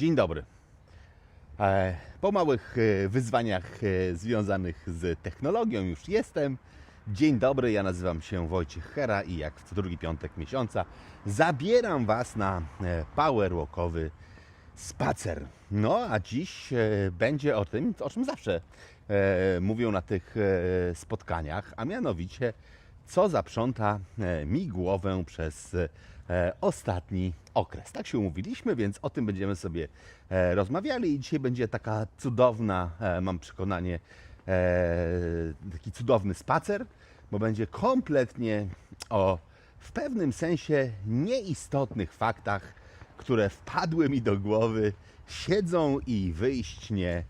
Dzień dobry. E, Po małych e, wyzwaniach e, związanych z technologią już jestem. Dzień dobry, ja nazywam się Wojciech Hera i jak w drugi piątek miesiąca zabieram Was na powerwalkowy spacer. No a dziś będzie o tym, o czym zawsze mówią na tych spotkaniach, a mianowicie co zaprząta mi głowę przez ostatni okres. Tak się umówiliśmy, więc o tym będziemy sobie e, rozmawiali i dzisiaj będzie taka cudowna, e, mam przekonanie, e, taki cudowny spacer, bo będzie kompletnie o w pewnym sensie nieistotnych faktach, które wpadły mi do głowy, siedzą i wyjść nie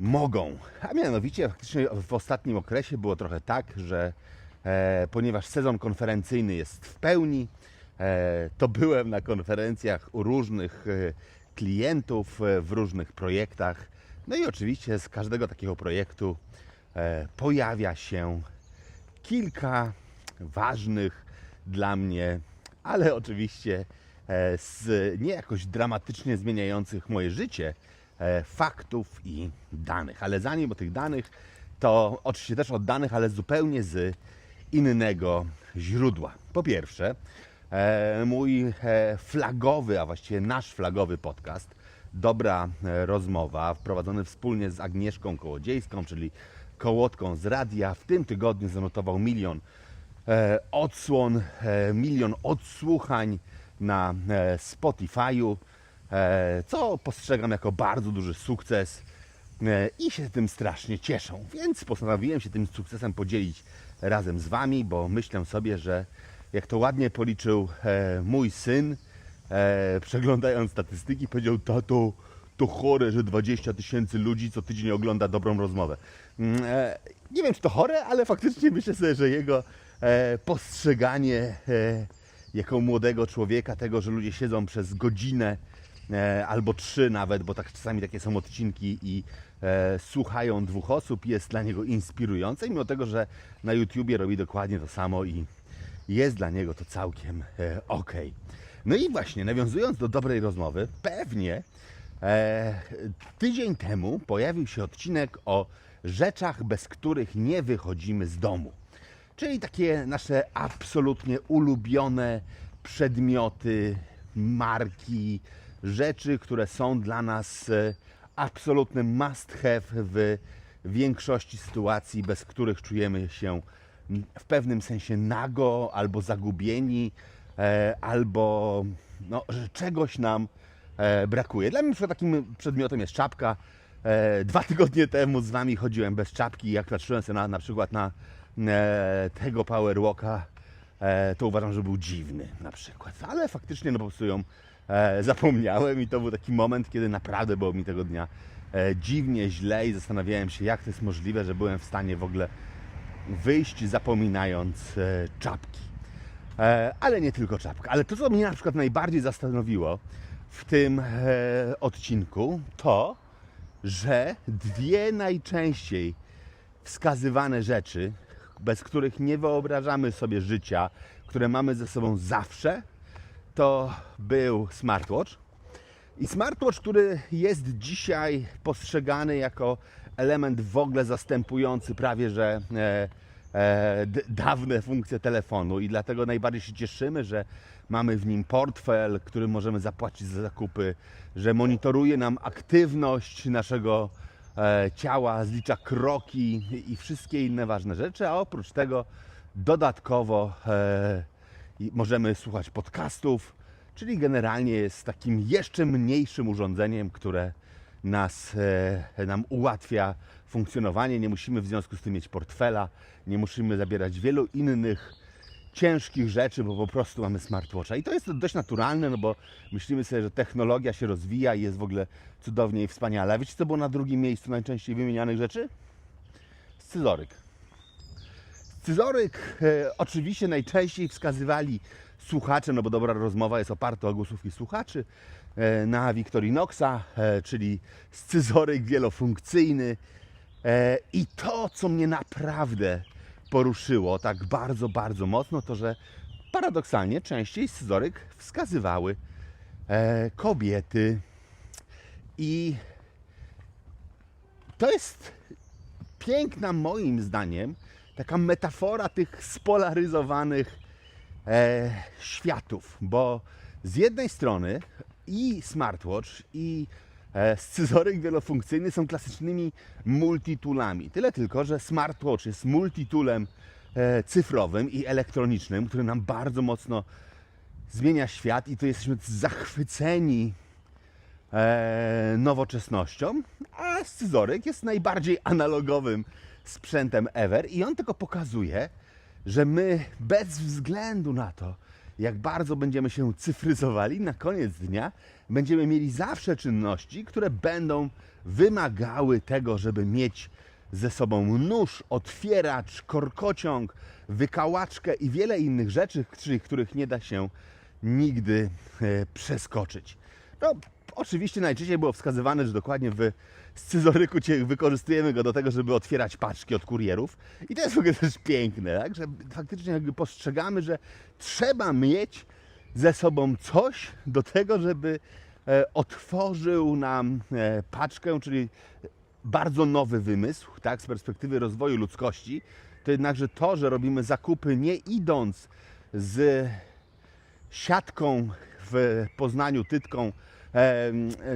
mogą. A mianowicie faktycznie w ostatnim okresie było trochę tak, że e, ponieważ sezon konferencyjny jest w pełni, e, to byłem na konferencjach u różnych e, klientów e, w różnych projektach. No i oczywiście z każdego takiego projektu e, pojawia się kilka ważnych dla mnie, ale oczywiście e, z nie jakoś dramatycznie zmieniających moje życie e, faktów i danych. Ale zanim o tych danych, to oczywiście też od danych, ale zupełnie z innego źródła. Po pierwsze, e, mój e, flagowy, a właściwie nasz flagowy podcast Dobra e, Rozmowa, wprowadzony wspólnie z Agnieszką Kołodziejską, czyli kołotką z radia, w tym tygodniu zanotował milion e, odsłon, e, milion odsłuchań na e, Spotify'u, e, co postrzegam jako bardzo duży sukces e, i się tym strasznie cieszą. Więc postanowiłem się tym sukcesem podzielić razem z Wami, bo myślę sobie, że jak to ładnie policzył e, mój syn, e, przeglądając statystyki, powiedział: Tato, to chore, że 20 tysięcy ludzi co tydzień ogląda dobrą rozmowę. Mm, E, nie wiem, czy to chore, ale faktycznie myślę sobie, że jego e, postrzeganie e, jako młodego człowieka tego, że ludzie siedzą przez godzinę e, albo trzy nawet, bo tak czasami takie są odcinki i e, słuchają dwóch osób, jest dla niego inspirujące, mimo tego, że na YouTubie robi dokładnie to samo i jest dla niego to całkiem e, ok. No i właśnie, nawiązując do dobrej rozmowy, pewnie e, tydzień temu pojawił się odcinek o rzeczach, bez których nie wychodzimy z domu. Czyli takie nasze absolutnie ulubione przedmioty, marki, rzeczy, które są dla nas e, absolutnym must have w większości sytuacji, bez których czujemy się w pewnym sensie nago albo zagubieni, e, albo no, że czegoś nam e, brakuje. Dla mnie takim przedmiotem jest czapka. E, dwa tygodnie temu z Wami chodziłem bez czapki jak patrzyłem sobie na, na przykład na tego Powerwalka, to uważam, że był dziwny na przykład. Ale faktycznie no po prostu ją zapomniałem i to był taki moment, kiedy naprawdę było mi tego dnia dziwnie, źle i zastanawiałem się, jak to jest możliwe, że byłem w stanie w ogóle wyjść zapominając e, czapki. E, ale nie tylko czapka. Ale to, co mnie na przykład najbardziej zastanowiło w tym e, odcinku, to, że dwie najczęściej wskazywane rzeczy, bez których nie wyobrażamy sobie życia, które mamy ze sobą zawsze, to był smartwatch. I smartwatch, który jest dzisiaj postrzegany jako element w ogóle zastępujący prawie że e, e, dawne funkcje telefonu. I dlatego najbardziej się cieszymy, że mamy w nim portfel, którym możemy zapłacić za zakupy, że monitoruje nam aktywność naszego e, ciała, zlicza kroki i wszystkie inne ważne rzeczy, a oprócz tego dodatkowo e, możemy słuchać podcastów, czyli generalnie jest takim jeszcze mniejszym urządzeniem, które nas, e, nam ułatwia funkcjonowanie. Nie musimy w związku z tym mieć portfela, nie musimy zabierać wielu innych ciężkich rzeczy, bo po prostu mamy smartwatcha. I to jest dość naturalne, no bo myślimy sobie, że technologia się rozwija i jest w ogóle cudownie i wspaniale. A wiecie, co było na drugim miejscu najczęściej wymienianych rzeczy? Scyzoryk. Scyzoryk e, oczywiście najczęściej wskazywali słuchacze, no bo dobra rozmowa jest oparta o głosówki słuchaczy, e, na Victorinoxa, e, czyli scyzoryk wielofunkcyjny. E, I to, co mnie naprawdę poruszyło tak bardzo, bardzo mocno, to że paradoksalnie częściej scyzoryk wskazywały kobiety. I to jest piękna, moim zdaniem, taka metafora tych spolaryzowanych e, światów, bo z jednej strony i smartwatch, i e, scyzoryk wielofunkcyjny są klasycznymi multitoolami. Tyle tylko, że smartwatch jest multitoolem e, cyfrowym i elektronicznym, który nam bardzo mocno zmienia świat i tu jesteśmy zachwyceni e, nowoczesnością, a scyzoryk jest najbardziej analogowym sprzętem ever i on tylko pokazuje, że my bez względu na to, jak bardzo będziemy się cyfryzowali, na koniec dnia będziemy mieli zawsze czynności, które będą wymagały tego, żeby mieć ze sobą nóż, otwieracz, korkociąg, wykałaczkę i wiele innych rzeczy, których nie da się nigdy e, przeskoczyć. No, oczywiście najczęściej było wskazywane, że dokładnie w scyzoryku wykorzystujemy go do tego, żeby otwierać paczki od kurierów. I to jest w ogóle też piękne, tak? że faktycznie jakby postrzegamy, że trzeba mieć ze sobą coś do tego, żeby e, otworzył nam e, paczkę, czyli bardzo nowy wymysł, tak, z perspektywy rozwoju ludzkości. To jednakże to, że robimy zakupy nie idąc z siatką w Poznaniu, tytką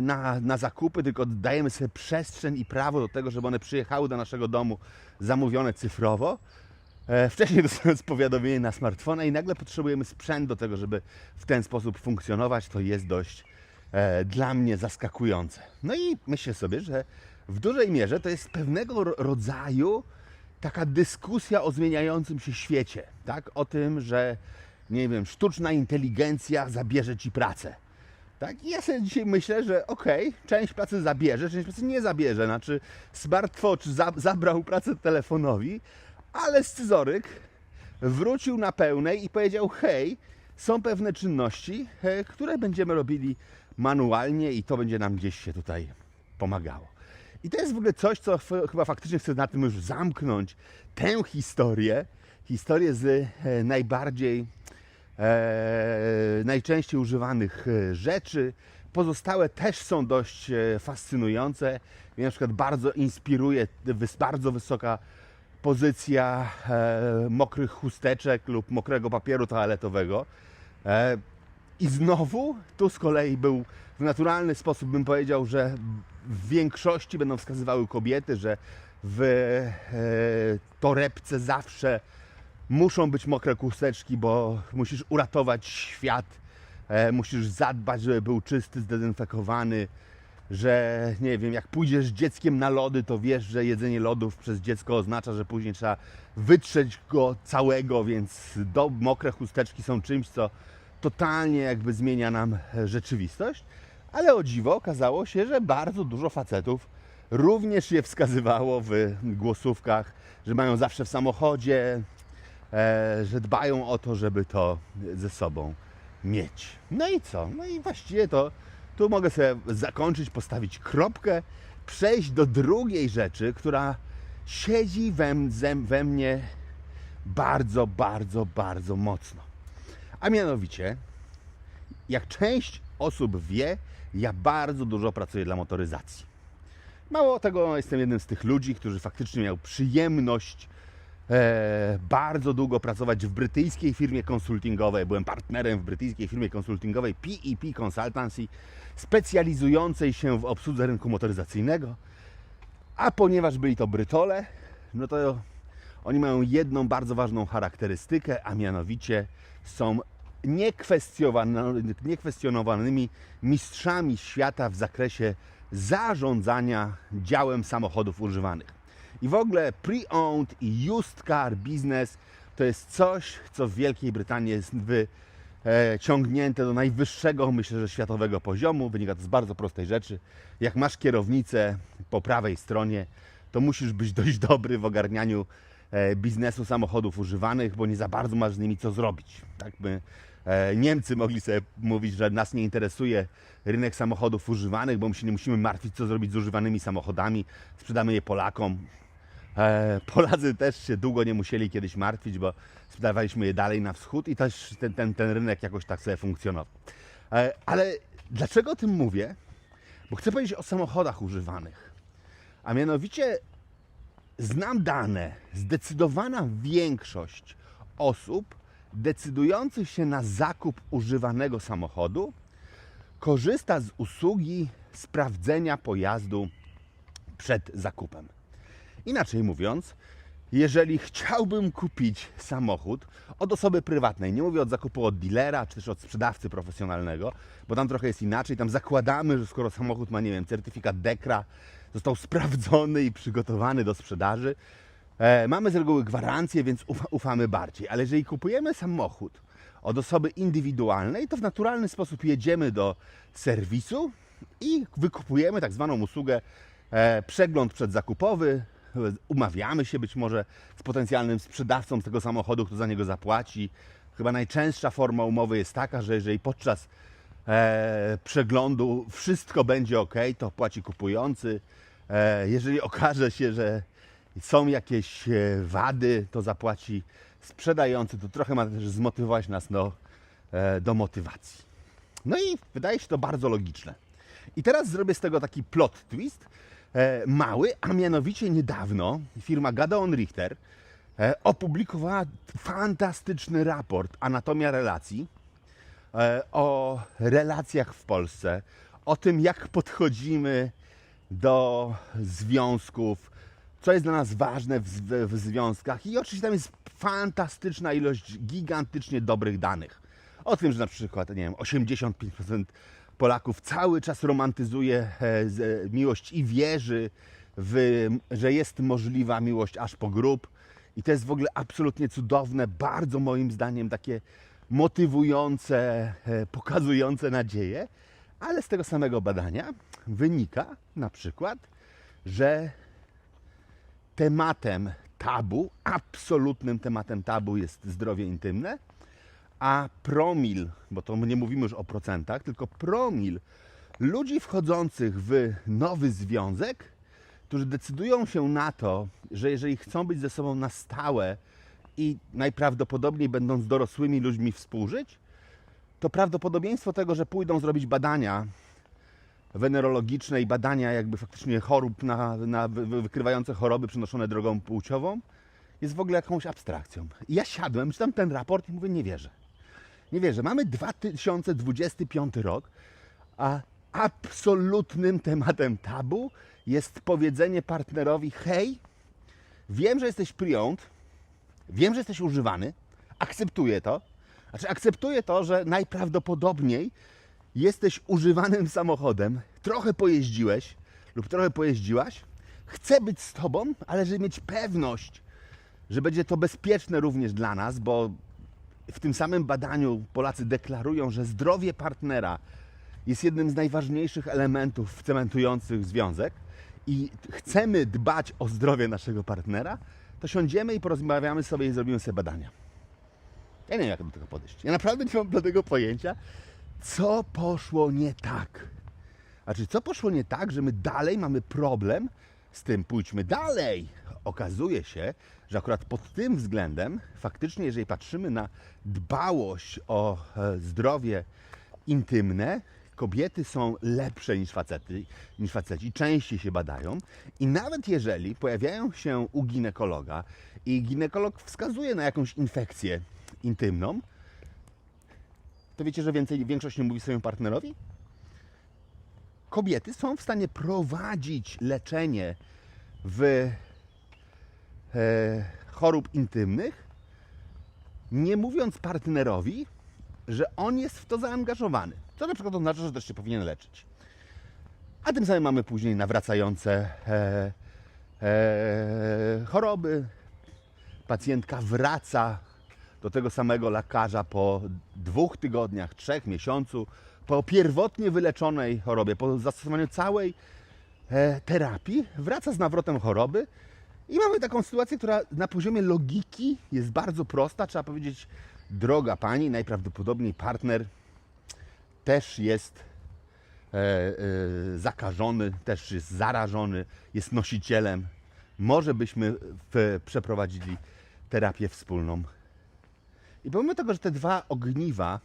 na, na zakupy, tylko dajemy sobie przestrzeń i prawo do tego, żeby one przyjechały do naszego domu zamówione cyfrowo. E, Wcześniej dostając powiadomienie na smartfona i nagle potrzebujemy sprzęt do tego, żeby w ten sposób funkcjonować, to jest dość e, dla mnie zaskakujące. No i myślę sobie, że w dużej mierze to jest pewnego ro- rodzaju taka dyskusja o zmieniającym się świecie, tak? O tym, że nie wiem, sztuczna inteligencja zabierze ci pracę. Tak? I ja sobie dzisiaj myślę, że okej, część pracy zabierze, część pracy nie zabierze. Znaczy, smartwatch za, zabrał pracę telefonowi, ale scyzoryk wrócił na pełnej i powiedział: Hej, są pewne czynności, które będziemy robili manualnie i to będzie nam gdzieś się tutaj pomagało. I to jest w ogóle coś, co chyba faktycznie chcę na tym już zamknąć tę historię. Historię z e, najbardziej e, najczęściej używanych e, rzeczy. Pozostałe też są dość e, fascynujące. Mnie na przykład bardzo inspiruje bardzo wysoka pozycja mokrych chusteczek lub mokrego papieru toaletowego. I znowu, tu z kolei był w naturalny sposób, bym powiedział, że w większości będą wskazywały kobiety, że w torebce zawsze muszą być mokre chusteczki, bo musisz uratować świat, e, musisz zadbać, żeby był czysty, zdezynfekowany, że nie wiem, jak pójdziesz z dzieckiem na lody, to wiesz, że jedzenie lodów przez dziecko oznacza, że później trzeba wytrzeć go całego, więc do, mokre chusteczki są czymś, co totalnie jakby zmienia nam rzeczywistość. Ale o dziwo okazało się, że bardzo dużo facetów również je wskazywało w głosówkach, że mają zawsze w samochodzie, że dbają o to, żeby to ze sobą mieć. No i co? No i właściwie to tu mogę sobie zakończyć, postawić kropkę, przejść do drugiej rzeczy, która siedzi we, we mnie bardzo, bardzo, bardzo mocno. A mianowicie, jak część osób wie, ja bardzo dużo pracuję dla motoryzacji. Mało tego, jestem jednym z tych ludzi, którzy faktycznie miał przyjemność e, bardzo długo pracować w brytyjskiej firmie konsultingowej. Byłem partnerem w brytyjskiej firmie konsultingowej PEP Consultancy, specjalizującej się w obsłudze rynku motoryzacyjnego. A ponieważ byli to Brytole, no to oni mają jedną bardzo ważną charakterystykę, a mianowicie są niekwestionowany- niekwestionowanymi mistrzami świata w zakresie zarządzania działem samochodów używanych. I w ogóle pre-owned i used car business to jest coś, co w Wielkiej Brytanii jest wyciągnięte do najwyższego, myślę, że światowego poziomu. Wynika to z bardzo prostej rzeczy. Jak masz kierownicę po prawej stronie, to musisz być dość dobry w ogarnianiu e, biznesu samochodów używanych, bo nie za bardzo masz z nimi co zrobić. Tak by e, Niemcy mogli sobie mówić, że nas nie interesuje rynek samochodów używanych, bo my się nie musimy martwić, co zrobić z używanymi samochodami. Sprzedamy je Polakom. E, Polacy też się długo nie musieli kiedyś martwić, bo sprzedawaliśmy je dalej na wschód i też ten, ten, ten rynek jakoś tak sobie funkcjonował. E, Ale dlaczego o tym mówię? bo chcę powiedzieć o samochodach używanych. A mianowicie znam dane, zdecydowana większość osób decydujących się na zakup używanego samochodu korzysta z usługi sprawdzenia pojazdu przed zakupem. Inaczej mówiąc, jeżeli chciałbym kupić samochód od osoby prywatnej, nie mówię od zakupu od dealera czy też od sprzedawcy profesjonalnego, bo tam trochę jest inaczej, tam zakładamy, że skoro samochód ma, nie wiem, certyfikat DEKRA, został sprawdzony i przygotowany do sprzedaży, e, mamy z reguły gwarancję, więc ufa, ufamy bardziej. Ale jeżeli kupujemy samochód od osoby indywidualnej, to w naturalny sposób jedziemy do serwisu i wykupujemy tak zwaną usługę e, przegląd przedzakupowy, umawiamy się być może z potencjalnym sprzedawcą tego samochodu, kto za niego zapłaci. Chyba najczęstsza forma umowy jest taka, że jeżeli podczas e, przeglądu wszystko będzie ok, to płaci kupujący. E, jeżeli okaże się, że są jakieś e, wady, to zapłaci sprzedający. To trochę ma też zmotywować nas do, e, do motywacji. No i wydaje się to bardzo logiczne. I teraz zrobię z tego taki plot twist mały, a mianowicie niedawno firma Gadeon Richter e, opublikowała fantastyczny raport Anatomia relacji e, o relacjach w Polsce, o tym jak podchodzimy do związków, co jest dla nas ważne w, w związkach i oczywiście tam jest fantastyczna ilość gigantycznie dobrych danych. O tym, że na przykład, nie wiem, 85% Polaków cały czas romantyzuje e, z- miłość i wierzy, w, że jest możliwa miłość aż po grób. I to jest w ogóle absolutnie cudowne, bardzo moim zdaniem takie motywujące, e, pokazujące nadzieję. Ale z tego samego badania wynika na przykład, że tematem tabu, absolutnym tematem tabu jest zdrowie intymne, a promil, bo to nie mówimy już o procentach, tylko promil ludzi wchodzących w nowy związek, którzy decydują się na to, że jeżeli chcą być ze sobą na stałe i najprawdopodobniej będąc dorosłymi ludźmi współżyć, to prawdopodobieństwo tego, że pójdą zrobić badania wenerologiczne i badania jakby faktycznie chorób na, na wy- wy- wykrywające choroby przenoszone drogą płciową jest w ogóle jakąś abstrakcją. I ja siadłem, czytam ten raport i mówię, nie wierzę. Nie wierzę. Mamy 2025 rok, a absolutnym tematem tabu jest powiedzenie partnerowi: hej, wiem, że jesteś pre-owned, wiem, że jesteś używany, akceptuję to. Znaczy, akceptuję to, że najprawdopodobniej jesteś używanym samochodem, trochę pojeździłeś lub trochę pojeździłaś, chcę być z tobą, ale żeby mieć pewność, że będzie to bezpieczne również dla nas, bo w tym samym badaniu Polacy deklarują, że zdrowie partnera jest jednym z najważniejszych elementów cementujących związek i chcemy dbać o zdrowie naszego partnera, to siądziemy i porozmawiamy sobie i zrobimy sobie badania. Ja nie wiem, jak do tego podejść. Ja naprawdę nie mam do tego pojęcia, co poszło nie tak. Znaczy, co poszło nie tak, że my dalej mamy problem z tym, pójdźmy dalej. Okazuje się, że akurat pod tym względem, faktycznie, jeżeli patrzymy na dbałość o e, zdrowie intymne, kobiety są lepsze niż facety, niż faceci, częściej się badają i nawet jeżeli pojawiają się u ginekologa i ginekolog wskazuje na jakąś infekcję intymną, to wiecie, że więcej, większość nie mówi swojemu partnerowi? Kobiety są w stanie prowadzić leczenie w e, chorób intymnych, nie mówiąc partnerowi, że on jest w to zaangażowany. Co na przykład oznacza, że też się powinien leczyć. A tym samym mamy później nawracające e, e, choroby. Pacjentka wraca do tego samego lekarza po dwóch tygodniach, trzech miesiącu, po pierwotnie wyleczonej chorobie, po zastosowaniu całej e, terapii, wraca z nawrotem choroby i mamy taką sytuację, która na poziomie logiki jest bardzo prosta. Trzeba powiedzieć, droga pani, najprawdopodobniej partner też jest e, e, zakażony, też jest zarażony, jest nosicielem. Może byśmy przeprowadzili terapię wspólną. I pomimo tego, że te dwa ogniwa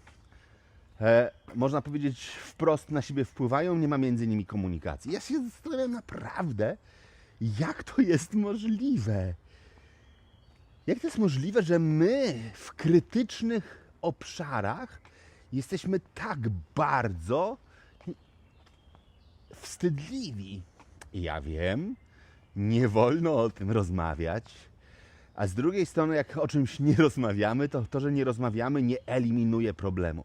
e, można powiedzieć, wprost na siebie wpływają, nie ma między nimi komunikacji. Ja się zastanawiam naprawdę, jak to jest możliwe. Jak to jest możliwe, że my w krytycznych obszarach jesteśmy tak bardzo wstydliwi? Ja wiem, nie wolno o tym rozmawiać. A z drugiej strony, jak o czymś nie rozmawiamy, to to, że nie rozmawiamy, nie eliminuje problemu.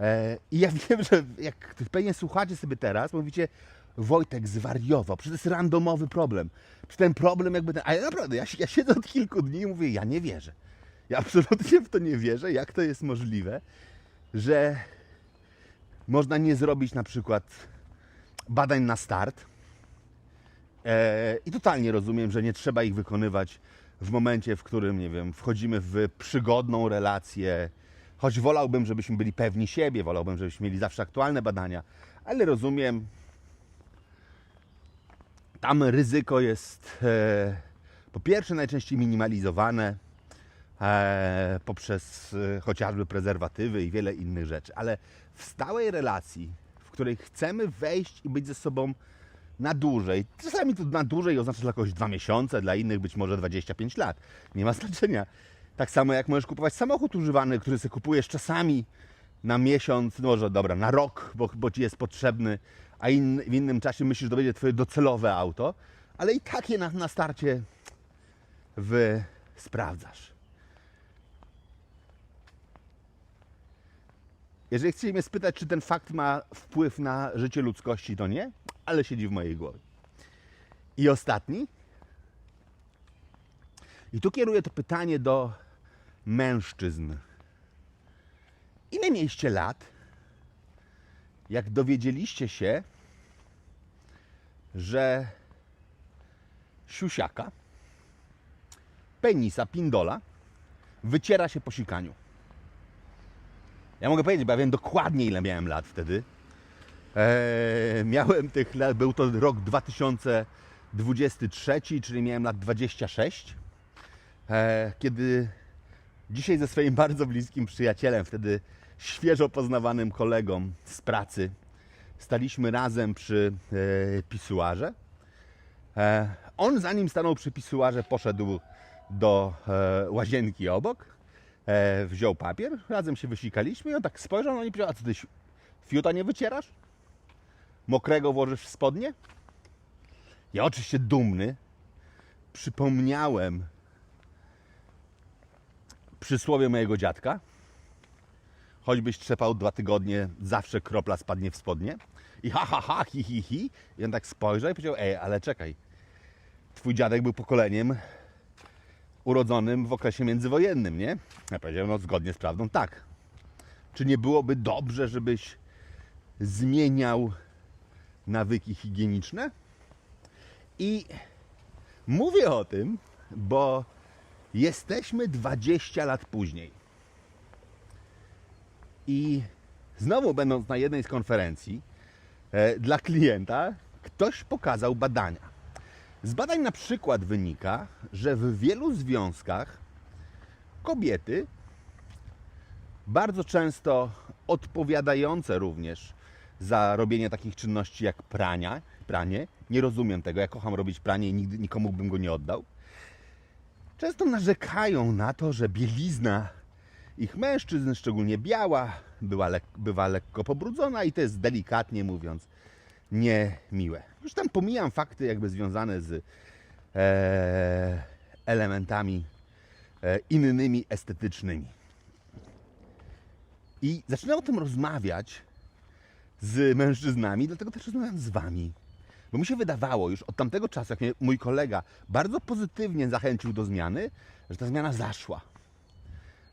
E, I ja wiem, że jak pewnie słuchacie sobie teraz, mówicie, Wojtek zwariował, przecież to jest randomowy problem. Przecież ten problem jakby ten... Ale naprawdę, ja, ja siedzę od kilku dni i mówię, ja nie wierzę. Ja absolutnie w to nie wierzę, jak to jest możliwe, że można nie zrobić na przykład badań na start. E, I totalnie rozumiem, że nie trzeba ich wykonywać w momencie, w którym, nie wiem, wchodzimy w przygodną relację, choć wolałbym, żebyśmy byli pewni siebie, wolałbym, żebyśmy mieli zawsze aktualne badania, ale rozumiem, tam ryzyko jest e, po pierwsze najczęściej minimalizowane e, poprzez e, chociażby prezerwatywy i wiele innych rzeczy, ale w stałej relacji, w której chcemy wejść i być ze sobą na dłużej. Czasami to na dłużej oznacza dla kogoś dwa miesiące, dla innych być może 25 lat. Nie ma znaczenia. Tak samo jak możesz kupować samochód używany, który sobie kupujesz czasami na miesiąc, no może dobra, na rok, bo, bo ci jest potrzebny, a in, w innym czasie myślisz, że to będzie twoje docelowe auto, ale i tak je na, na starcie wy sprawdzasz. Jeżeli chcecie mnie spytać, czy ten fakt ma wpływ na życie ludzkości, to nie, ale siedzi w mojej głowie. I ostatni. I tu kieruję to pytanie do mężczyzn. Ile mieliście lat, jak dowiedzieliście się, że siusiaka, penisa, pindola wyciera się po sikaniu? Ja mogę powiedzieć, bo ja wiem dokładnie ile miałem lat wtedy. Eee, miałem tych lat, był to rok 2023, czyli miałem lat 26. Eee, kiedy dzisiaj ze swoim bardzo bliskim przyjacielem, wtedy świeżo poznawanym kolegą z pracy, staliśmy razem przy e, pisuarze. E, on zanim stanął przy pisuarze, poszedł do e, łazienki obok, e, wziął papier, razem się wysikaliśmy i on tak spojrzał na mnie powiedział, a co ty fiuta nie wycierasz? Mokrego włożysz w spodnie? Ja oczywiście dumny przypomniałem przysłowie mojego dziadka. Choćbyś trzepał dwa tygodnie, zawsze kropla spadnie w spodnie. I ha, ha, ha, hi, hi, hi. I on tak spojrzał i powiedział, ej, ale czekaj. Twój dziadek był pokoleniem urodzonym w okresie międzywojennym, nie? Ja powiedziałem, no zgodnie z prawdą, tak. Czy nie byłoby dobrze, żebyś zmieniał nawyki higieniczne? I mówię o tym, bo jesteśmy 20 lat później. I znowu będąc na jednej z konferencji e, dla klienta, ktoś pokazał badania. Z badań na przykład wynika, że w wielu związkach kobiety bardzo często odpowiadające również za robienie takich czynności jak prania, pranie. Nie rozumiem tego, ja kocham robić pranie i nigdy nikomu bym go nie oddał. Często narzekają na to, że bielizna ich mężczyzn, szczególnie biała, była lek- bywa lekko pobrudzona i to jest delikatnie mówiąc niemiłe. Już tam pomijam fakty jakby związane z e, elementami e, innymi estetycznymi. I zaczynam o tym rozmawiać z mężczyznami, dlatego też rozmawiam z wami. Bo mi się wydawało już od tamtego czasu, jak mnie mój kolega bardzo pozytywnie zachęcił do zmiany, że ta zmiana zaszła.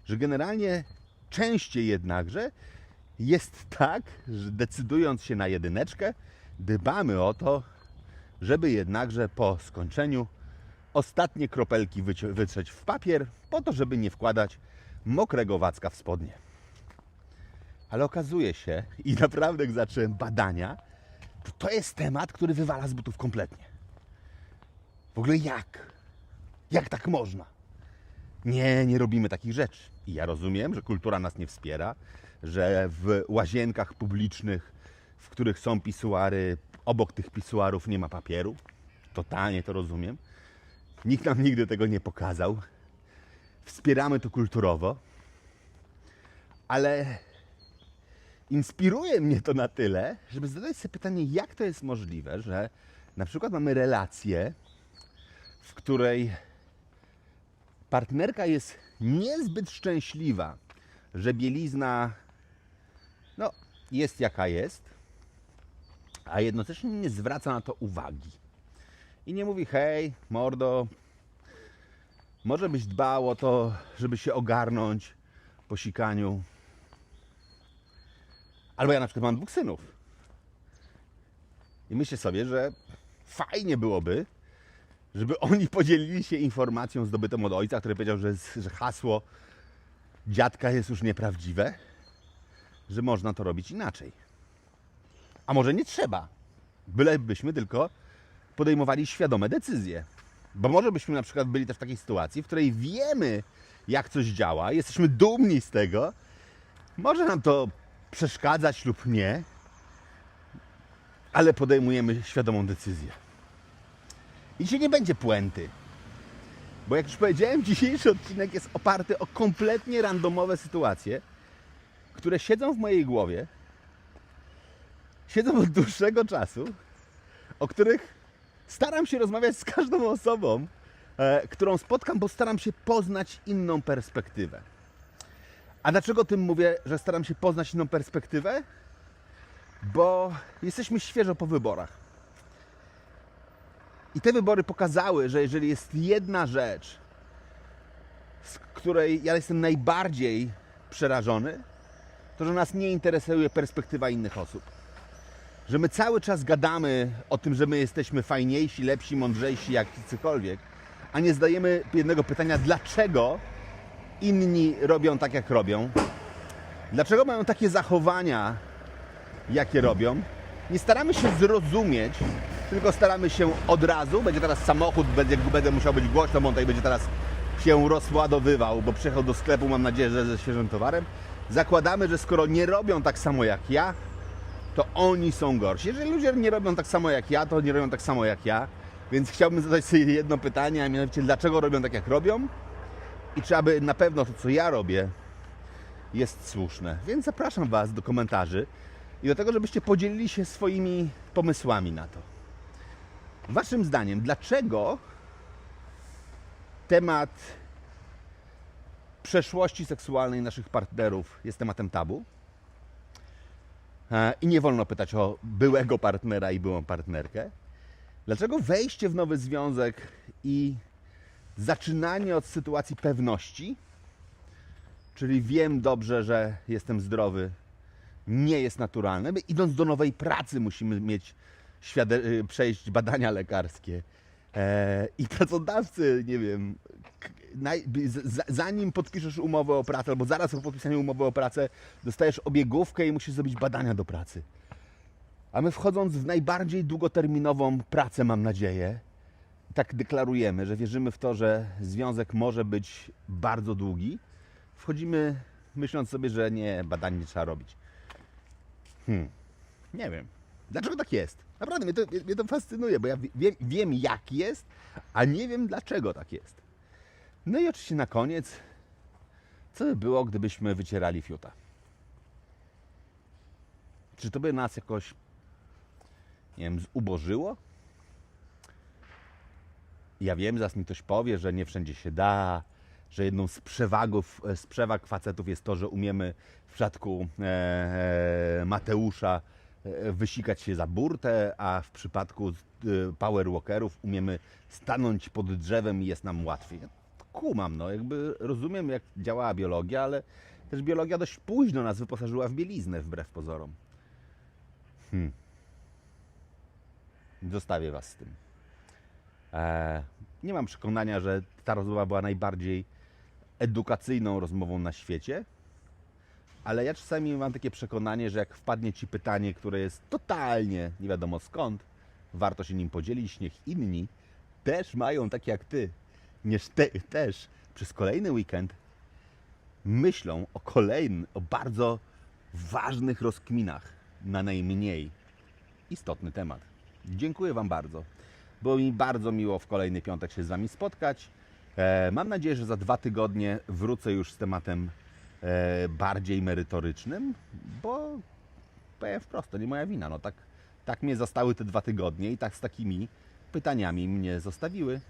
Że generalnie częściej jednakże jest tak, że decydując się na jedyneczkę, dbamy o to, żeby jednakże po skończeniu ostatnie kropelki wytrzeć w papier, po to, żeby nie wkładać mokrego wacka w spodnie. Ale okazuje się, i naprawdę jak zacząłem badania, to to jest temat, który wywala z butów kompletnie. W ogóle jak? Jak tak można? Nie, nie robimy takich rzeczy. I ja rozumiem, że kultura nas nie wspiera, że w łazienkach publicznych, w których są pisuary, obok tych pisuarów nie ma papieru. Totalnie to rozumiem. Nikt nam nigdy tego nie pokazał. Wspieramy to kulturowo, ale inspiruje mnie to na tyle, żeby zadać sobie pytanie, jak to jest możliwe, że na przykład mamy relację, w której partnerka jest niezbyt szczęśliwa, że bielizna no, jest jaka jest, a jednocześnie nie zwraca na to uwagi. I nie mówi, hej, mordo, może byś dbał o to, żeby się ogarnąć po sikaniu. Albo ja na przykład mam dwóch synów. I myślę sobie, że fajnie byłoby, żeby oni podzielili się informacją zdobytą od ojca, który powiedział, że, że hasło dziadka jest już nieprawdziwe, że można to robić inaczej. A może nie trzeba, bylebyśmy tylko podejmowali świadome decyzje. Bo może byśmy na przykład byli też w takiej sytuacji, w której wiemy, jak coś działa, jesteśmy dumni z tego, może nam to przeszkadzać lub nie, ale podejmujemy świadomą decyzję. I dzisiaj nie będzie puenty. Bo jak już powiedziałem, dzisiejszy odcinek jest oparty o kompletnie randomowe sytuacje, które siedzą w mojej głowie, siedzą od dłuższego czasu, o których staram się rozmawiać z każdą osobą, e, którą spotkam, bo staram się poznać inną perspektywę. A dlaczego o tym mówię, że staram się poznać inną perspektywę? Bo jesteśmy świeżo po wyborach. I te wybory pokazały, że jeżeli jest jedna rzecz, z której ja jestem najbardziej przerażony, to że nas nie interesuje perspektywa innych osób. Że my cały czas gadamy o tym, że my jesteśmy fajniejsi, lepsi, mądrzejsi, jak cokolwiek, a nie zdajemy jednego pytania, dlaczego inni robią tak, jak robią, dlaczego mają takie zachowania, jakie robią. Nie staramy się zrozumieć, tylko staramy się od razu. Będzie teraz samochód, będzie, będę musiał być głośno, bo on tutaj będzie teraz się rozładowywał, bo przyjechał do sklepu, mam nadzieję, że ze świeżym towarem. Zakładamy, że skoro nie robią tak samo jak ja, to oni są gorsi. Jeżeli ludzie nie robią tak samo jak ja, to nie robią tak samo jak ja. Więc chciałbym zadać sobie jedno pytanie, a mianowicie dlaczego robią tak jak robią i czy aby na pewno to, co ja robię, jest słuszne. Więc zapraszam Was do komentarzy i do tego, żebyście podzielili się swoimi pomysłami na to. Waszym zdaniem, dlaczego temat przeszłości seksualnej naszych partnerów jest tematem tabu? E, I nie wolno pytać o byłego partnera i byłą partnerkę. Dlaczego wejście w nowy związek i zaczynanie od sytuacji pewności, czyli wiem dobrze, że jestem zdrowy, nie jest naturalne. My idąc do nowej pracy musimy mieć y, przejść badania lekarskie. E, I pracodawcy, nie wiem, zanim podpiszesz umowę o pracę, albo zaraz po podpisaniu umowy o pracę, dostajesz obiegówkę i musisz zrobić badania do pracy. A my wchodząc w najbardziej długoterminową pracę, mam nadzieję, tak deklarujemy, że wierzymy w to, że związek może być bardzo długi, wchodzimy myśląc sobie, że nie, badań nie trzeba robić. Hmm. Nie wiem. Dlaczego tak jest? Naprawdę mnie to, mnie, to fascynuje, bo ja wie, wiem, wiem jak jest, a nie wiem dlaczego tak jest. No i oczywiście na koniec, co by było, gdybyśmy wycierali fiuta? Czy to by nas jakoś, nie wiem, zubożyło? Ja wiem, zaraz mi ktoś powie, że nie wszędzie się da, że jedną z przewagów, z przewag facetów jest to, że umiemy w przypadku e, e, Mateusza e, wysikać się za burtę, a w przypadku e, power walkerów umiemy stanąć pod drzewem i jest nam łatwiej. Kumam, no jakby rozumiem jak działa biologia, ale też biologia dość późno nas wyposażyła w bieliznę wbrew pozorom. Hmm. Zostawię Was z tym. E, nie mam przekonania, że ta rozmowa była najbardziej edukacyjną rozmową na świecie, ale ja czasami mam takie przekonanie, że jak wpadnie Ci pytanie, które jest totalnie nie wiadomo skąd, warto się nim podzielić, niech inni też mają tak jak Ty, te, też przez kolejny weekend myślą o kolejnym, o bardzo ważnych rozkminach na najmniej istotny temat. Dziękuję Wam bardzo. Było mi bardzo miło w kolejny piątek się z Wami spotkać. E, mam nadzieję, że za dwa tygodnie wrócę już z tematem e, bardziej merytorycznym, bo powiem wprost, to nie moja wina. No tak, tak mnie zostały te dwa tygodnie i tak z takimi pytaniami mnie zostawiły.